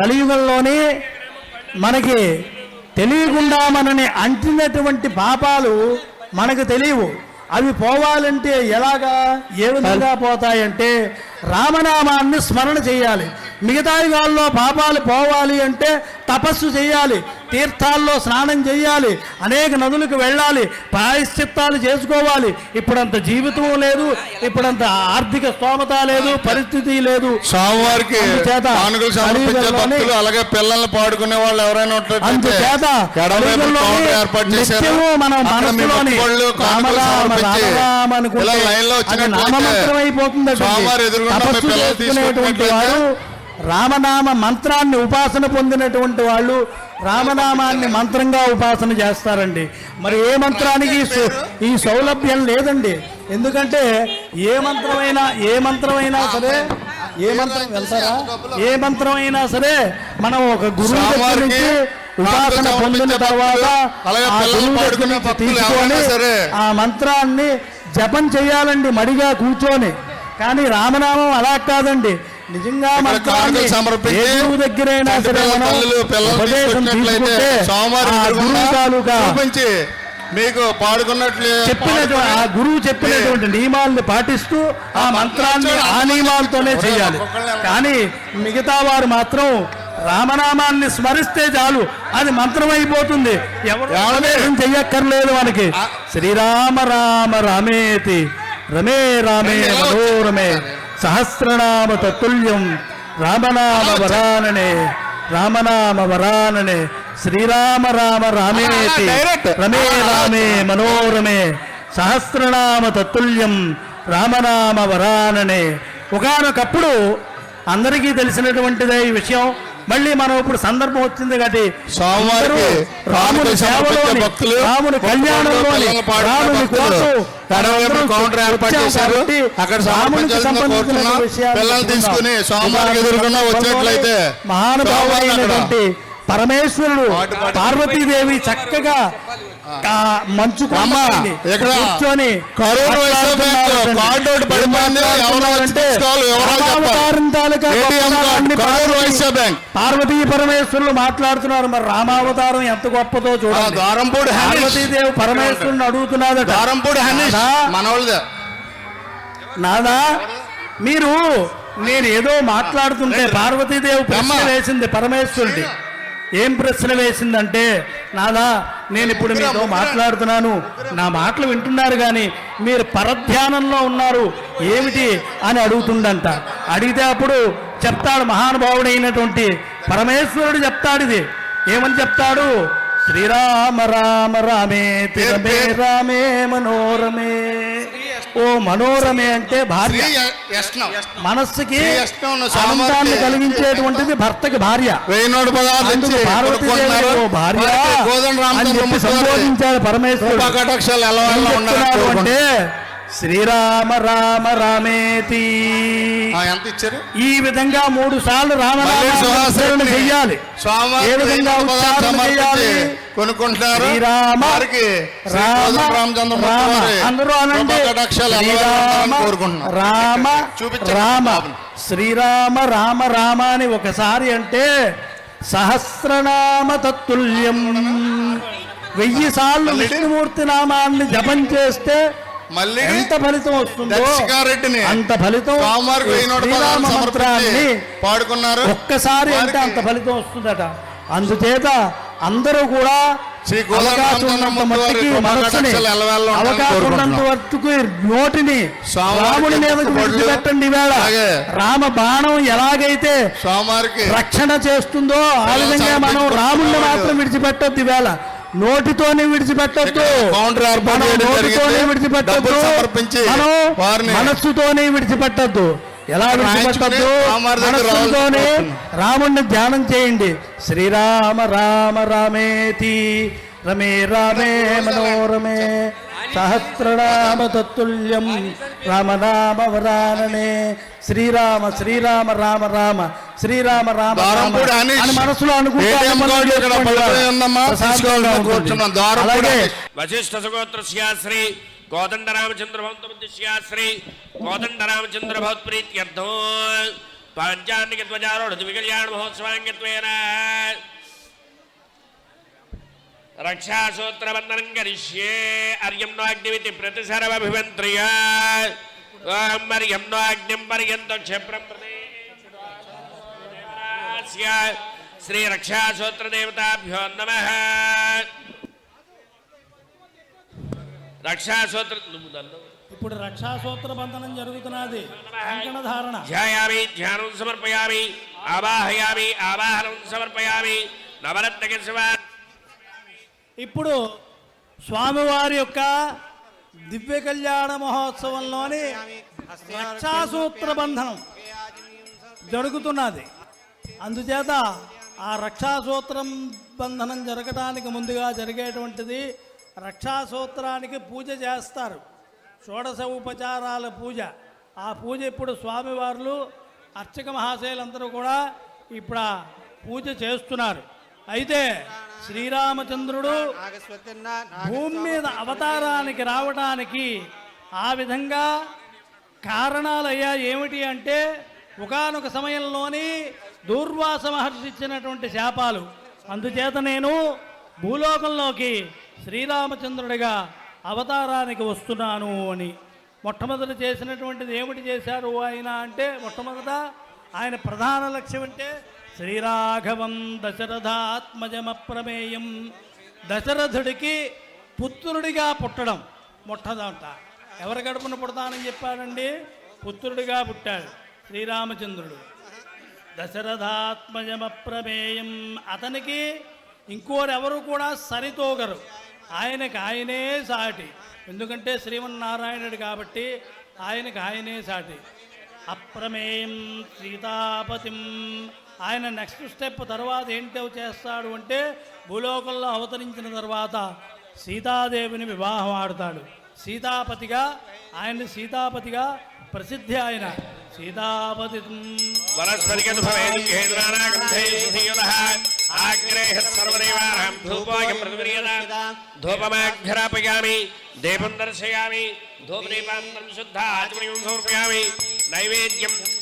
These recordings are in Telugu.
కలియుగంలోనే మనకి తెలియకుండా మనని అంటినటువంటి పాపాలు మనకు తెలియవు. అవి పోవాలంటే ఎలాగా ఏ విధంగా పోతాయంటే రామనామాన్ని స్మరణ చేయాలి. మిగతా యుగాల్లో పాపాలు పోవాలి అంటే తపస్సు చేయాలి. తీర్థాల్లో స్నానం చేయాలి అనేక నదులకు వెళ్ళాలి ప్రాయశ్చిత్తాలు చేసుకోవాలి. ఇప్పుడంత జీవితం లేదు ఇప్పుడంత ఆర్థిక స్తోమత లేదు పరిస్థితి లేదు. స్వామివారికి అలాగే పిల్లల్ని పాడుకునే వాళ్ళు ఎవరైనా అందుచేత నిత్యము మనం మనసులోని నామమంత్రం తపస్సు చేసుకునేటువంటి తీసుకున్నట్లయితే వారు రామనామ మంత్రాన్ని ఉపాసన పొందినటువంటి వాళ్ళు రామనామాన్ని మంత్రంగా ఉపాసన చేస్తారండి. మరి ఏ మంత్రానికి ఈ సౌలభ్యం లేదండి. ఎందుకంటే ఏ మంత్రమైనా ఏ మంత్రమైనా సరే ఏ మంత్రం వెళ్తారా? ఏ మంత్రం అయినా సరే మనం ఒక గురువు దగ్గర నుంచి ఉపాసన పొందిన తర్వాత ఆ గురువు దగ్గర నుంచి తీసుకొని ఆ మంత్రాన్ని జపం చేయాలండి మడిగా కూర్చొని. కానీ రామనామం అలా కాదండి. నిజంగా దగ్గరైనా సరే చూపించి మీకు పాడుకున్నట్లు చెప్పినటువంటి ఆ గురువు చెప్పినటువంటి నియమాలను పాటిస్తూ ఆ మంత్రాన్ని ఆ నియమాలతోనే చేయాలి. కానీ మిగతా వారు మాత్రం రామనామాన్ని స్మరిస్తే చాలు. అది మంత్రం అయిపోతుంది ఎవరు? చెయ్యక్కర్లేదు మనకి శ్రీరామ రామ రామేతి. రమే రామే మనోరమే సహస్రనామ తత్తుల్యం రామనామ వరాననే రామనామ వరాననే శ్రీరామ రామ రామేతి. రమే రామే మనోరమే సహస్రనామ తత్తుల్యం రామనామ వరాననే ఒకనొకప్పుడు అందరికీ తెలిసినటువంటిదే ఈ విషయం. మళ్ళీ మనం ఇప్పుడు సందర్భం వచ్చింది కాబట్టి రాముని భక్తులు, రాముని పాడుకునే రాముని కోసం కౌంటర్ ఏర్పాటు చేశారు అక్కడ. తీసుకుని వచ్చినట్లయితే మహానుభావుడైనటువంటి పరమేశ్వరుడు. పార్వతీదేవి చక్కగా మంచు కూర్చొని పార్వతీ- పరమేశ్వరులు మాట్లాడుతున్నారు. మరి రామావతారం ఎంత గొప్పదో ద్వారంపూడి హనీష్. పార్వతీదేవి పరమేశ్వరుని అడుగుతున్నాదట. ద్వారంపూడి హనీష్ నాదా? మీరు నేను ఏదో మాట్లాడుతుంటే పార్వతీదేవి ప్రశ్న. వేసింది పరమేశ్వరుడి. ఏం ప్రశ్న వేసిందంటే నాదా నేను ఇప్పుడు మీతో మాట్లాడుతున్నాను. నా మాటలు వింటున్నారు కానీ మీరు పరధ్యానంలో ఉన్నారు. ఏమిటి? అని అడుగుతుందంట అడిగితే అప్పుడు చెప్తాడు మహానుభావుడైనటువంటి పరమేశ్వరుడు చెప్తాడు ఇది. ఏమని చెప్తాడు? శ్రీరామ రామ రామే తిరమే రామే మనోరమే. ఓ మనోరమే అంటే భార్య. మనస్సుకి ఆనందాన్ని సామర్థ్యం. కలిగించేటువంటిది భర్తకి భార్య. భార్య సంబోధించాడు పరమేశ్వరుడు. అంటే. శ్రీరామ రామ రామేతి ఎంత ఇచ్చారు ఈ విధంగా మూడు సార్లు సుహాసిని చెయ్యాలి ఏ విధంగా? కొనుక్కుంటున్నారు శ్రీరామ రామ అందరూ అనండి శ్రీరామ రామ రామ. శ్రీరామ రామ రామ అని ఒకసారి అంటే సహస్రనామ తత్తుల్యం వెయ్యి సార్లు? విష్ణుమూర్తి నామాన్ని జపం చేస్తే మళ్ళీ ఎంత ఫలితం వస్తుందో దర్శకారెడ్డిని అంత ఫలితం మంత్రాన్ని పాడుకున్నారు ఒక్కసారి అంటే అంత ఫలితం వస్తుందట అందుచేత అందరూ కూడా అవకాశం ఉన్నంత. వరకు నోటిని మీదకు మొక్కుబడులు, విడిచిపెట్టండి వేళ రామ బాణం ఎలాగైతే రక్షణ చేస్తుందో ఆ విధంగా మనం వాళ్ళు. మాత్రం విడిచిపెట్టొద్దు ఈవేళ నోటితోనే విడిచిపెట్టొద్దు. నోటితోనే. విడిచిపెట్టొద్దు. మనం మనస్సుతోనే విడిచిపెట్టొద్దు. ఎలా విడిచిపెట్టొద్దు? మనస్సుతోనే రాముణ్ణి ధ్యానం చేయండి. శ్రీరామ రామ రామేతి రమే రామే మనోరమే సహస్రనామ తత్తుల్యం. రామనామ వరాననే శ్రీరామ శ్రీరామ రామ రామ శ్రీరామ రామ. అని మనసులో అనుకుంటే ATM అనుమతి కార్డు ఇక్కడ చేసుకోండి. పడిపోయి ఉందమ్మా. ప్రశాంతంగా తీసుకోవాలని ఉంటుంది. కోరుతున్నాం. దారంపూడి అలాగే హనీష్. వశిష్ఠ సుగోత్రస్య శ్రీ కోదండ రామచంద్ర భౌతమృత్య శ్రీ కోదండ రామచంద్ర భౌత్ప్రీత్యర్థం పంచాన్నిక ధ్వజారోఢ దివికల్యాణ మహోత్సవాంగత్వేన రక్షాసూత్రబంధనం కరిష్యే అర్యం నాగ్నిమితి ప్రతిసరమభిమంత్రియ ఓం అర్యం నాగ్నిం పర్యంతం క్షిప్రం ప్రతి శ్రీ రక్షాసూత్రదేవతాభ్యో నమ రక్షాసూత్ర నువ్వు నన్ను ఇప్పుడు రక్షాసూత్ర బంధనం జరుగుతున్నది ధారణ. ధ్యాయామి ధ్యానం సమర్పయామి ఆవాహయామి ఆవాహనం సమర్పయామి నవరత్న ఇప్పుడు స్వామివారి యొక్క దివ్య కళ్యాణ మహోత్సవంలోని రక్షాసూత్ర బంధనం జరుగుతున్నది. అందుచేత ఆ రక్షాసూత్రం బంధనం జరగటానికి ముందుగా జరిగేటువంటిది రక్షాసూత్రానికి పూజ చేస్తారు. షోడశ ఉపచారాల పూజ. ఆ పూజ ఇప్పుడు స్వామివార్లు అర్చక మహాశయులందరూ కూడా ఇప్పుడు పూజ చేస్తున్నారు. అయితే శ్రీరామచంద్రుడు భూమి మీద అవతారానికి రావడానికి ఆ విధంగా కారణాలయ్యా ఏమిటి అంటే ఒకానొక సమయంలోని దూర్వాస మహర్షి ఇచ్చినటువంటి శాపాలు. అందుచేత నేను భూలోకంలోకి శ్రీరామచంద్రుడిగా అవతారానికి వస్తున్నాను అని. మొట్టమొదట చేసినటువంటిది ఏమిటి చేశారు ఆయన అంటే మొట్టమొదట ఆయన ప్రధాన లక్ష్యం అంటే శ్రీరాఘవం దశరథాత్మజమప్రమేయం. దశరథుడికి పుత్రుడిగా పుట్టడం మొట్టదంట ఎవరి గడుపున పుడతానని చెప్పాడండి? పుత్రుడిగా పుట్టాడు శ్రీరామచంద్రుడు. దశరథాత్మజమప్రమేయం. అతనికి ఇంకోరెవరు కూడా సరితోగరు. ఆయనకు ఆయనే సాటి. ఎందుకంటే శ్రీమన్నారాయణుడు కాబట్టి ఆయనకు ఆయనే సాటి. అప్రమేయం సీతాపతిం ఆయన నెక్స్ట్ స్టెప్ తర్వాత ఏంటో చేస్తాడు అంటే భూలోకంలో అవతరించిన తర్వాత సీతాదేవిని వివాహం ఆడతాడు. సీతాపతిగా ఆయన్ని సీతాపతిగా ప్రసిద్ధి ఆయన. సీతాపతి ధూపమాఘ్రాపయామి దీపం దర్శయామి ధూపదీపాంతరం శుద్ధ ఆచమనీయం సమర్పయామి నైవేద్యం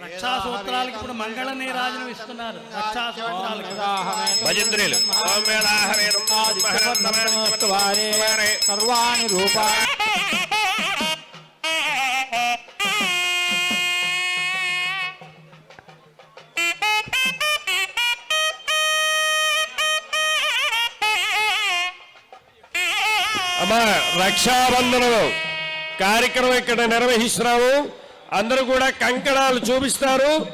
వేదాహవేదమితరీరాజనం రక్షాసూత్రాలకి ఇప్పుడు మంగళ నీరాజనం ఇస్తున్నారు. భజంత్రులు వేదాహవేదం సర్వాణి రూపా అమ్మా కార్యక్రమం ఇక్కడ నిర్వహిస్తున్నాము. అందరూ కూడా కంకణాలు చూపిస్తారు.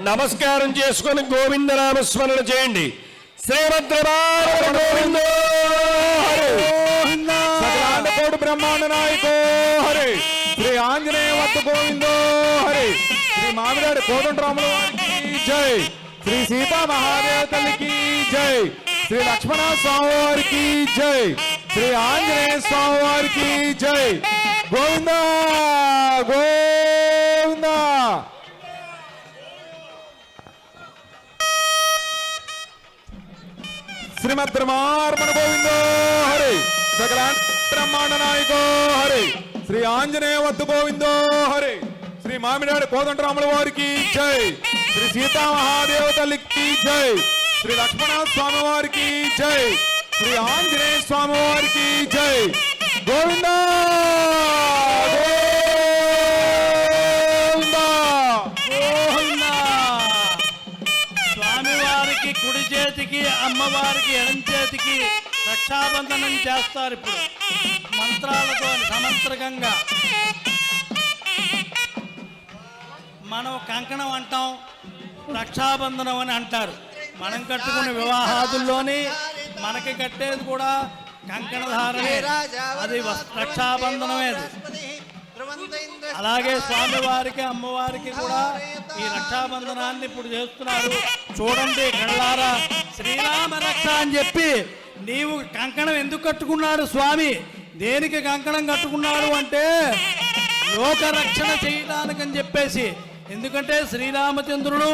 నమస్కారం చేసుకొని గోవిందనామస్మరణ చేయండి. శ్రీభద్రమార గోవిందో హరి. బ్రహ్మాండ నాయకో హరి. శ్రీ ఆంజనేయ వద్ద గోవిందో హరి. శ్రీ మామిడాడి కోదండరాముల జై. శ్రీ సీతా మహాదేవ తల్లికి జై. శ్రీ లక్ష్మణ స్వామి వారికి జై. శ్రీ ఆంజనేయ స్వామి వారికి జై. గోవిందా శ్రీమద్రమార్మణ గోవిందో హరి. సకల బ్రహ్మాండ నాయకో హరి. శ్రీ ఆంజనేయ వద్దు గోవిందో హరి. శ్రీ మామిడాడి కోదండరాముల వారికి జై. శ్రీ సీతామహాదేవ తల్లికి జై. శ్రీ లక్ష్మణ స్వామి వారికి జై. శ్రీ ఆంజనేయ స్వామి వారికి జై. గోవిందా! గోవిందా! అమ్మవారికి ఎడం చేతికి రక్షాబంధనం చేస్తారు ఇప్పుడు. మంత్రాలతో సమంత్రకంగా మనం కంకణం అంటాం రక్షాబంధనం అని అంటారు. మనం కట్టుకున్న వివాహాదుల్లోని మనకి కట్టేది కూడా కంకణధారణే. అది రక్షాబంధనమే అది. అలాగే స్వామివారికి అమ్మవారికి కూడా ఈ రక్షాబంధనాన్ని ఇప్పుడు చేస్తున్నారు. చూడండి కళ్ళారా. శ్రీరామ రక్ష అని చెప్పి నీవు కంకణం ఎందుకు కట్టుకున్నాడు స్వామి? దేనికి కంకణం కట్టుకున్నాడు అంటే లోక రక్షణ చేయడానికని చెప్పేసి. ఎందుకంటే శ్రీరామచంద్రుడు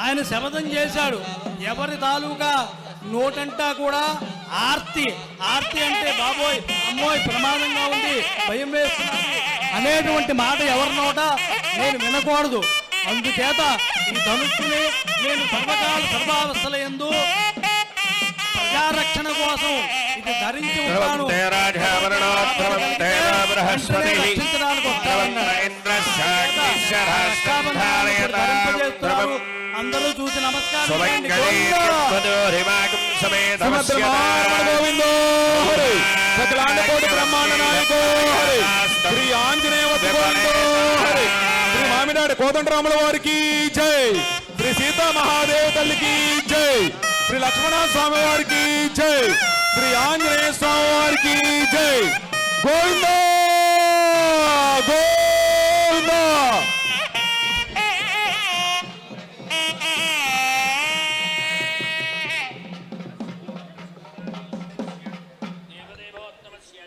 ఆయన శపథం చేశాడు. ఎవరి తాలూకా నోటంటా కూడా ఆర్తి ఆర్తి అంటే బాబోయ్ అమ్మోయ్ ప్రమాదంగా ఉంది భయం వేస్తున్నది అనేటువంటి మాట ఎవరి నోట? నేను వినకూడదు. అందుచేత ఈ ధనుస్సుని నేను సర్వకాల సర్వావస్థల ఎందు ప్రజారక్షణ కోసం ఇది ధరించి ఉంటాను. అందరూ చూసి నమస్కారం చేయండి. సుమంగళీర్యద్వదోరిమాగం సుభద్రమారమణ గోవిందో! హరి! సకలాండ కోటి బ్రహ్మాండ నాయకో! హరి! శ్రీ ఆంజనేయ వద్ద గోవిందో! హరి! శ్రీ మామిడాడి కోదండరాముల వారికి జై! శ్రీ సీతా మహాదేవ తల్లికి జై! శ్రీ లక్ష్మణ స్వామి వారికి జై! శ్రీ ఆంజనేయ స్వామి వారికి జై! గోవిందో!